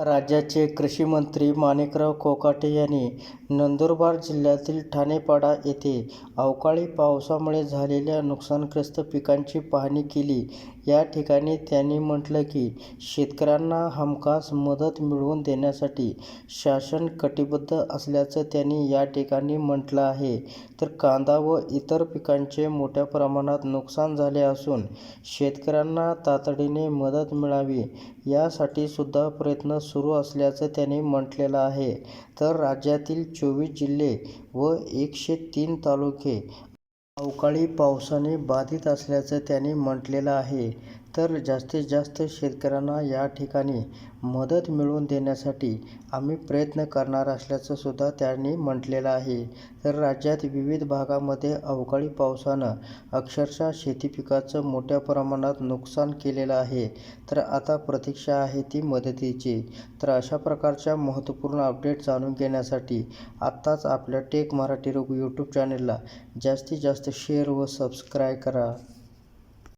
राज्याचे कृषिमंत्री माणिकराव कोकाटे यांनी नंदुरबार जिल्ह्यातील ठाणेपाडा येथे अवकाळी पावसामुळे झालेल्या नुकसानग्रस्त पिकांची पाहणी केली. या ठिकाणी त्यांनी म्हटलं की शेतकऱ्यांना हमखास मदत मिळवून देण्यासाठी शासन कटिबद्ध असल्याचं त्यांनी या ठिकाणी म्हटलं आहे. तर कांदा व इतर पिकांचे मोठ्या प्रमाणात नुकसान झाले असून शेतकऱ्यांना तातडीने मदत मिळावी यासाठी सुद्धा प्रयत्न सुरू असल्याचं त्याने म्हटलेलं आहे. तर राज्यातील चोवीस जिल्हे व एकशे तीन तालुके अवकाळी पावसाने बाधित असल्याचं त्याने म्हटलेलं आहे. तर जास्तीत जास्त शेतकऱ्यांना या ठिकाणी मदत मिळवून देण्यासाठी आम्ही प्रयत्न करणार असल्याचं सुद्धा त्यांनी म्हटलेलं आहे. तर राज्यात विविध भागामध्ये अवकाळी पावसानं अक्षरशः शेती पिकाचं मोठ्या प्रमाणात नुकसान केलेलं आहे. तर आता प्रतीक्षा आहे ती मदतीची. तर अशा प्रकारच्या महत्त्वपूर्ण अपडेट जाणून घेण्यासाठी आत्ताच आपल्या टेक मराठी रोग यूट्यूब चॅनलला जास्तीत जास्त शेअर व सबस्क्राईब करा.